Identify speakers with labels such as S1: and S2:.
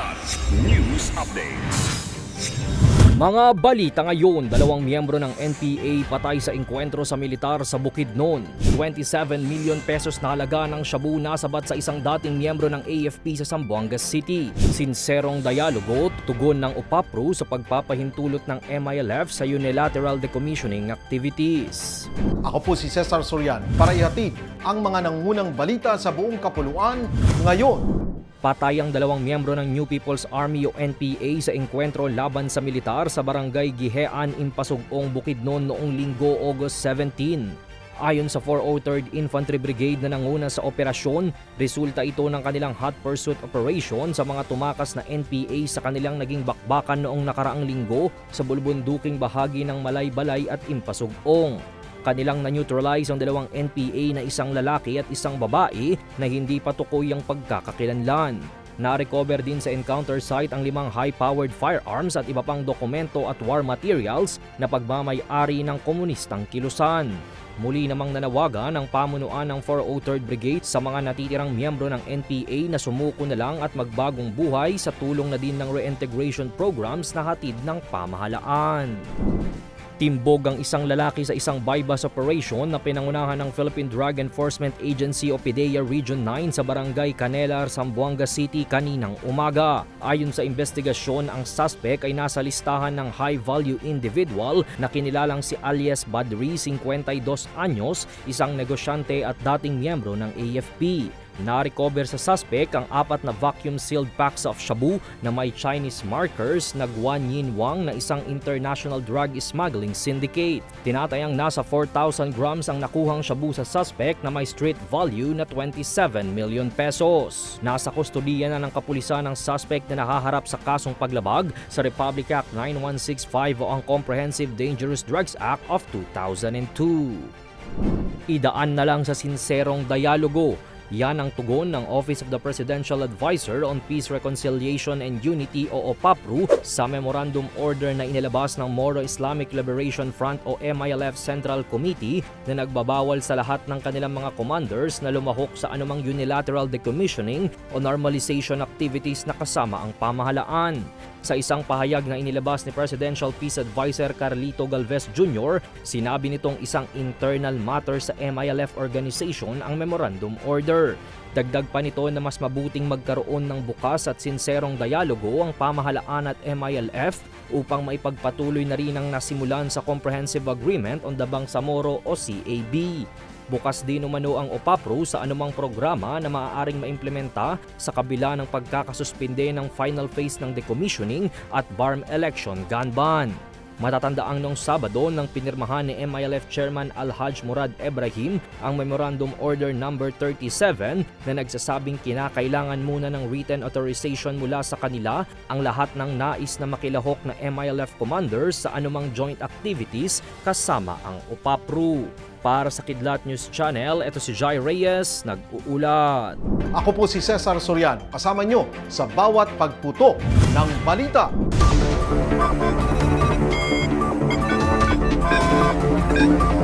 S1: Kidlat News Updates.
S2: Mga balita ngayon, dalawang miyembro ng NPA patay sa engkwentro sa militar sa Bukidnon. 27 million pesos na halaga ng shabu nasabat sa isang dating miyembro ng AFP sa Zamboanga City. Sinserong dialogo, tugon ng UPAPRO sa pagpapahintulot ng MILF sa unilateral decommissioning activities.
S3: Ako po si Cesar Sorian para ihatid ang mga nangunang balita sa buong kapuluan ngayon.
S2: Patay ang dalawang miyembro ng New People's Army o NPA sa engkwentro laban sa militar sa barangay Gihean, Impasugong, Bukidnon noong linggo August 17. Ayon sa 403rd Infantry Brigade na nanguna sa operasyon, resulta ito ng kanilang hot pursuit operation sa mga tumakas na NPA sa kanilang naging bakbakan noong nakaraang linggo sa bulbunduking bahagi ng Malay-Balay at Impasugong. Kanilang na-neutralize ang dalawang NPA na isang lalaki at isang babae na hindi patukoy ang pagkakakilanlan. Na-recover din sa encounter site ang limang high-powered firearms at iba pang dokumento at war materials na pagmamay-ari ng komunistang kilusan. Muli namang nanawagan ang pamunuan ng 403rd Brigade sa mga natitirang miyembro ng NPA na sumuko na lang at magbagong buhay sa tulong na din ng reintegration programs na hatid ng pamahalaan. Timbog ang isang lalaki sa isang bypass operation na pinangunahan ng Philippine Drug Enforcement Agency o PDEA Region 9 sa barangay Canelar, Zamboanga City kaninang umaga. Ayon sa investigasyon, ang suspect ay nasa listahan ng high-value individual na kinilalang si alias Badri, 52 anyos, isang negosyante at dating miyembro ng AFP. Na-recover sa suspect ang apat na vacuum-sealed packs of shabu na may Chinese markers na Guan Yin Wang na isang international drug smuggling syndicate. Tinatayang nasa 4,000 grams ang nakuhang shabu sa suspect na may street value na 27 million pesos. Nasa kustodiya na ng kapulisan ang suspect na nahaharap sa kasong paglabag sa Republic Act 9165 o ang Comprehensive Dangerous Drugs Act of 2002. Idaan na lang sa sinserong dialogo yan ang tugon ng Office of the Presidential Advisor on Peace, Reconciliation and Unity o OPAPRU sa Memorandum Order na inilabas ng Moro Islamic Liberation Front o MILF Central Committee na nagbabawal sa lahat ng kanilang mga commanders na lumahok sa anumang unilateral decommissioning o normalization activities na kasama ang pamahalaan. Sa isang pahayag na inilabas ni Presidential Peace Advisor Carlito Galvez Jr., sinabi nitong isang internal matter sa MILF organization ang memorandum order. Dagdag pa nito na mas mabuting magkaroon ng bukas at sinserong dialogo ang pamahalaan at MILF upang maipagpatuloy na rin ang nasimulan sa Comprehensive Agreement on the Bangsamoro o CAB. Bukas din umano ang OPAPRO sa anumang programa na maaaring maimplementa sa kabila ng pagkakasuspinde ng final phase ng decommissioning at BARM election gun ban. Matatandaang noong Sabado nang pinirmahan ni MILF Chairman Alhaj Murad Ibrahim ang Memorandum Order Number 37 na nagsasabing kinakailangan muna ng written authorization mula sa kanila ang lahat ng nais na makilahok na MILF commanders sa anumang joint activities kasama ang UPAPRU. Para sa Kidlat News Channel, ito si Jai Reyes, nag-uulat.
S3: Ako po si Cesar Sorian, kasama nyo sa bawat pagputo ng balita.
S1: Thank you.